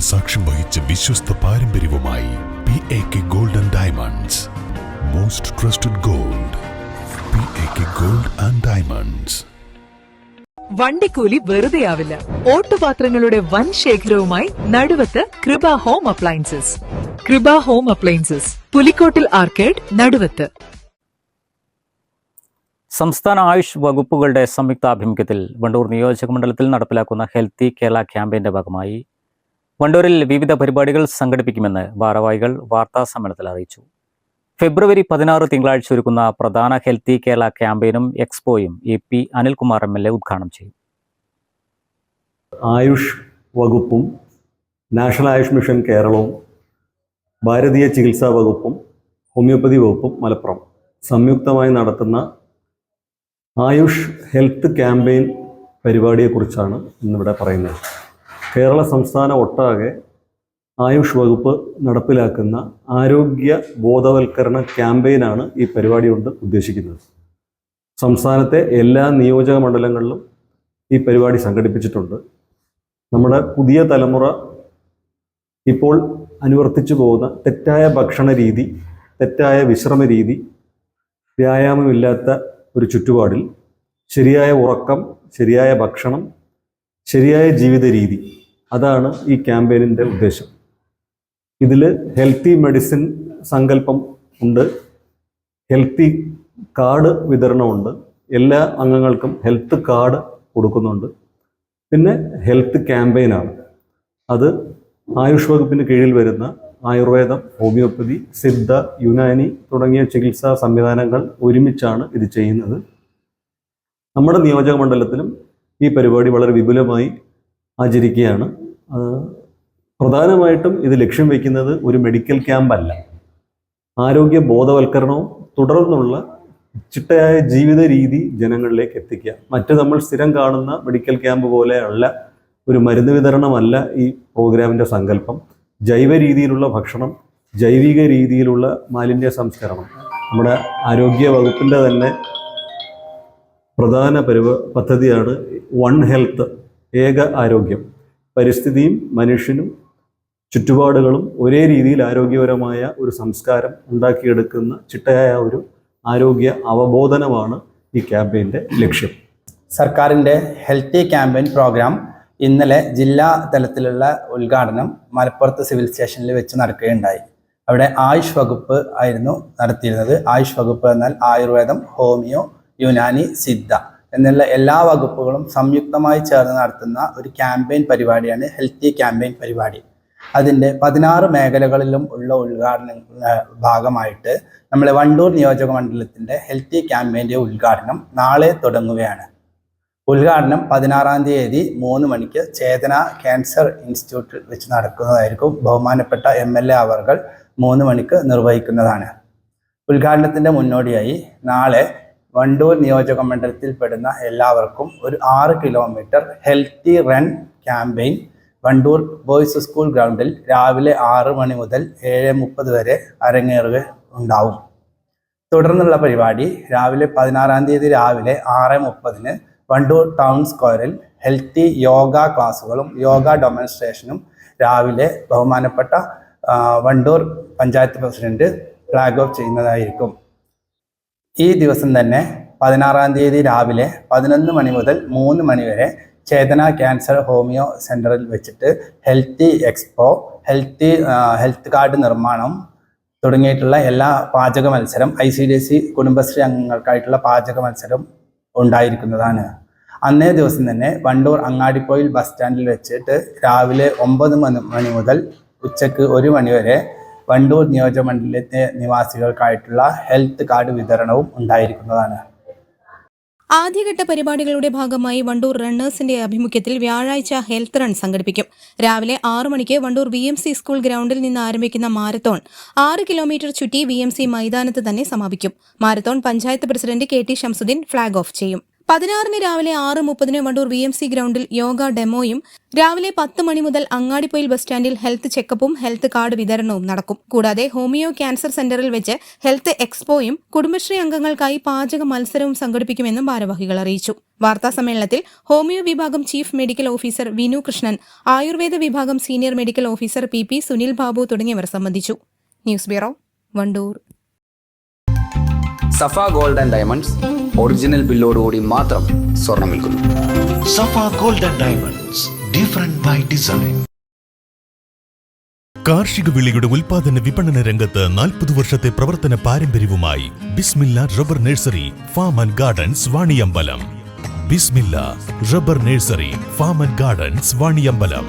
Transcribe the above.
സാക്ഷ്യം വഹിച്ച വിശ്വസ്ത പാരമ്പര്യവുമായി P A K gold and diamonds most trusted gold P A K gold and diamonds വണ്ടിക്കൂലി വെറുതെയാവില്ല. ഓട്ടുപാത്രങ്ങളുടെ വൻ ശേഖരവുമായി Naduvath Krupa home appliances Krupa home appliances Pulikkottil arcade Naduvath. സംസ്ഥാന ആയുഷ് വകുപ്പുകളുടെ സംയുക്താഭിമുഖ്യത്തിൽ വണ്ടൂർ നിയോജക മണ്ഡലത്തിൽ നടപ്പിലാക്കുന്ന ഹെൽത്തി കേരള ക്യാമ്പയിന്റെ ഭാഗമായി വണ്ടൂരിൽ വിവിധ പരിപാടികൾ സംഘടിപ്പിക്കുമെന്ന് ഭാരവാഹികൾ വാർത്താ സമ്മേളനത്തിൽ അറിയിച്ചു. ഫെബ്രുവരി പതിനാറ് തിങ്കളാഴ്ച ഒരുക്കുന്ന പ്രധാന ഹെൽത്തി കേരള ക്യാമ്പയിനും എക്സ്പോയും A P Anilkumar M L A ഉദ്ഘാടനം ചെയ്യും. ആയുഷ് വകുപ്പും നാഷണൽ ആയുഷ് മിഷൻ കേരളവും ഭാരതീയ ചികിത്സാ വകുപ്പും ഹോമിയോപ്പതി വകുപ്പും മലപ്പുറം സംയുക്തമായി നടത്തുന്ന ആയുഷ് ഹെൽത്ത് ക്യാമ്പയിൻ പരിപാടിയെക്കുറിച്ചാണ് ഇന്നിവിടെ പറയുന്നത്. കേരള സംസ്ഥാന ഒട്ടാകെ ആയുഷ് വകുപ്പ് നടപ്പിലാക്കുന്ന ആരോഗ്യ ബോധവൽക്കരണ ക്യാമ്പയിനാണ് ഈ പരിപാടി കൊണ്ട് ഉദ്ദേശിക്കുന്നത്. സംസ്ഥാനത്തെ എല്ലാ നിയോജക മണ്ഡലങ്ങളിലും ഈ പരിപാടി സംഘടിപ്പിച്ചിട്ടുണ്ട്. നമ്മുടെ പുതിയ തലമുറ ഇപ്പോൾ അനുവർത്തിച്ചു പോകുന്ന തെറ്റായ ഭക്ഷണ രീതി തെറ്റായ വിശ്രമ രീതി വ്യായാമമില്ലാത്ത ഒരു ചുറ്റുപാടിൽ ശരിയായ ഉറക്കം ശരിയായ ഭക്ഷണം ശരിയായ ജീവിത രീതി അതാണ് ഈ ക്യാമ്പയിനിന്റെ ഉദ്ദേശം. ഇതിൽ ഹെൽത്തി മെഡിസിൻ സങ്കല്പം ഉണ്ട്. ഹെൽത്തി കാർഡ് വിതരണമുണ്ട്. എല്ലാ അംഗങ്ങൾക്കും ഹെൽത്ത് കാർഡ് കൊടുക്കുന്നുണ്ട്. പിന്നെ ഹെൽത്ത് ക്യാമ്പയിനാണ്. അത് ആയുഷ് വകുപ്പിന് കീഴിൽ വരുന്ന ആയുർവേദം ഹോമിയോപ്പതി സിദ്ധ യുനാനി തുടങ്ങിയ ചികിത്സാ സംവിധാനങ്ങൾ ഒരുമിച്ചാണ് ഇത് ചെയ്യുന്നത്. നമ്മുടെ നിയോജക മണ്ഡലത്തിലും ഈ പരിപാടി വളരെ വിപുലമായി ആചരിക്കുകയാണ്. പ്രധാനമായിട്ടും ഇത് ലക്ഷ്യം വയ്ക്കുന്നത് ഒരു മെഡിക്കൽ ക്യാമ്പല്ല. ആരോഗ്യ ബോധവൽക്കരണവും തുടർന്നുള്ള ചിട്ടയായ ജീവിത രീതി ജനങ്ങളിലേക്ക് എത്തിക്കുക. മറ്റ് നമ്മൾ സ്ഥിരം കാണുന്ന മെഡിക്കൽ ക്യാമ്പ് പോലെയല്ല ഒരു മരുന്ന് വിതരണമല്ല ഈ പ്രോഗ്രാമിന്റെ സങ്കല്പം. ജൈവ രീതിയിലുള്ള ഭക്ഷണം ജൈവിക രീതിയിലുള്ള മാലിന്യ സംസ്കരണം. നമ്മുടെ ആരോഗ്യ വകുപ്പിന്റെ തന്നെ പ്രധാന പരിപ പദ്ധതിയാണ് വൺ ഹെൽത്ത്. ഏക ആരോഗ്യം. പരിസ്ഥിതിയും മനുഷ്യനും ചുറ്റുപാടുകളും ഒരേ രീതിയിൽ ആരോഗ്യപരമായ ഒരു സംസ്കാരം ഉണ്ടാക്കിയെടുക്കുന്ന ചിട്ടയായ ഒരു ആരോഗ്യ അവബോധനമാണ് ഈ ക്യാമ്പയിന്റെ ലക്ഷ്യം. സർക്കാരിന്റെ ഹെൽത്തി ക്യാമ്പയിൻ പ്രോഗ്രാം ഇന്നലെ ജില്ലാ തലത്തിലുള്ള ഉദ്ഘാടനം മലപ്പുറത്ത് സിവിൽ സ്റ്റേഷനിൽ വെച്ച് നടക്കുകയുണ്ടായി. അവിടെ ആയുഷ് വകുപ്പ് ആയിരുന്നു നടത്തിയിരുന്നത്. ആയുഷ് വകുപ്പ് എന്നാൽ ആയുർവേദം ഹോമിയോ യുനാനി സിദ്ധ. എന്നുള്ള എല്ലാ വകുപ്പുകളും സംയുക്തമായി ചേർന്ന് നടത്തുന്ന ഒരു ക്യാമ്പയിൻ പരിപാടിയാണ് ഹെൽത്തി ക്യാമ്പയിൻ പരിപാടി. അതിന്റെ പതിനാറ് മേഖലകളിലും ഉള്ള ഉദ്ഘാടന ഭാഗമായിട്ട് നമ്മളെ വണ്ടൂർ നിയോജക മണ്ഡലത്തിന്റെ ഹെൽത്തി ക്യാമ്പയിന്റെ ഉദ്ഘാടനം നാളെ തുടങ്ങുകയാണ്. ഉദ്ഘാടനം പതിനാറാം തീയതി മൂന്ന് മണിക്ക് ചേതന ക്യാൻസർ ഇൻസ്റ്റിറ്റ്യൂട്ടിൽ വെച്ച് നടക്കുന്നതായിരിക്കും. ബഹുമാനപ്പെട്ട എം എൽ എ അവർകൾ മൂന്ന് മണിക്ക് നിർവഹിക്കുന്നതാണ്. ഉദ്ഘാടനത്തിന്റെ മുന്നോടിയായി നാളെ വണ്ടൂർ നിയോജക മണ്ഡലത്തിൽപ്പെടുന്ന എല്ലാവർക്കും ഒരു ആറ് kilometre healthy run campaign Wandoor boys school ഗ്രൗണ്ടിൽ രാവിലെ ആറ് മണി മുതൽ ഏഴ് മുപ്പത് വരെ അരങ്ങേറുക ഉണ്ടാവും. തുടർന്നുള്ള പരിപാടി രാവിലെ പതിനാറാം തീയതി രാവിലെ ആറ് മുപ്പതിന് വണ്ടൂർ ടൗൺ സ്ക്വയറിൽ ഹെൽത്തി യോഗ ക്ലാസ്സുകളും യോഗ ഡെമോൺസ്ട്രേഷനും രാവിലെ ബഹുമാനപ്പെട്ട Wandoor panchayat president flag off ചെയ്യുന്നതായിരിക്കും. ഈ ദിവസം തന്നെ പതിനാറാം തീയതി രാവിലെ പതിനൊന്ന് മണി മുതൽ മൂന്ന് മണി വരെ ചേതന ക്യാൻസർ ഹോമിയോ സെന്ററിൽ വെച്ചിട്ട് healthy expo healthy health card നിർമ്മാണം തുടങ്ങിയിട്ടുള്ള എല്ലാ പാചക മത്സരം I C D C Kudumbashree അംഗങ്ങൾക്കായിട്ടുള്ള പാചക മത്സരം ഉണ്ടായിരിക്കുന്നതാണ്. അന്നേ ദിവസം തന്നെ വണ്ടൂർ അങ്ങാടിപ്പോയിൽ ബസ് സ്റ്റാൻഡിൽ വെച്ചിട്ട് രാവിലെ ഒമ്പത് മണി മണി മുതൽ ഉച്ചയ്ക്ക് ഒരു മണി വരെ വണ്ടൂർ നിയോജകമണ്ഡലത്തെ നിവാസികൾക്കായിട്ടുള്ള ഹെൽത്ത് കാർഡ് വിതരണവും ഉണ്ടായിരിക്കുന്നതാണ്. ആദ്യഘട്ട പരിപാടികളുടെ ഭാഗമായി വണ്ടൂർ റണ്ണേഴ്സിന്റെ ആഭിമുഖ്യത്തിൽ വ്യാഴാഴ്ച ഹെൽത്ത് റൺ സംഘടിപ്പിക്കും. രാവിലെ ആറു മണിക്ക് Wandoor V M C school ഗ്രൗണ്ടിൽ നിന്ന് ആരംഭിക്കുന്ന മാരത്തോൺ ആറ് കിലോമീറ്റർ ചുറ്റി വി എം സി മൈതാനത്ത് തന്നെ സമാപിക്കും. Marathon panchayat president K T Shamsuddin flag off ചെയ്യും. പതിനാറിന് രാവിലെ ആറ് മുപ്പതിന് വണ്ടൂർ വി എം സി ഗ്രൗണ്ടിൽ യോഗ ഡെമോയും രാവിലെ പത്ത് മണി മുതൽ അങ്ങാടിപ്പൊയിൽ ബസ് സ്റ്റാൻഡിൽ ഹെൽത്ത് ചെക്കപ്പും ഹെൽത്ത് കാർഡ് വിതരണവും നടക്കും. കൂടാതെ ഹോമിയോ ക്യാൻസർ സെന്ററിൽ വെച്ച് ഹെൽത്ത് എക്സ്പോയും കുടുംബശ്രീ അംഗങ്ങൾക്കായി പാചക മത്സരവും സംഘടിപ്പിക്കുമെന്നും ഭാരവാഹികൾ അറിയിച്ചു. വാർത്താ സമ്മേളനത്തിൽ ഹോമിയോ വിഭാഗം chief medical officer Vinu Krishnan Ayurveda വിഭാഗം senior medical officer P P Sunil Babu തുടങ്ങിയവർ സംബന്ധിച്ചു. News bureau Wandoor. Safa gold and diamonds original ബില്ലോടുകൂടി മാത്രം സ്വർണം വിൽക്കുന്നു. Safa gold and diamonds different by design കാർഷിക വിളിയുടെ ഉൽപാദന വിപണന രംഗത്ത് നാൽപ്പത് വർഷത്തെ പ്രവർത്തന പാരമ്പര്യവുമായി Bismilla rubber nursery farm and gardens Vaniyambalam. Bismilla rubber nursery farm and gardens Vaniyambalam.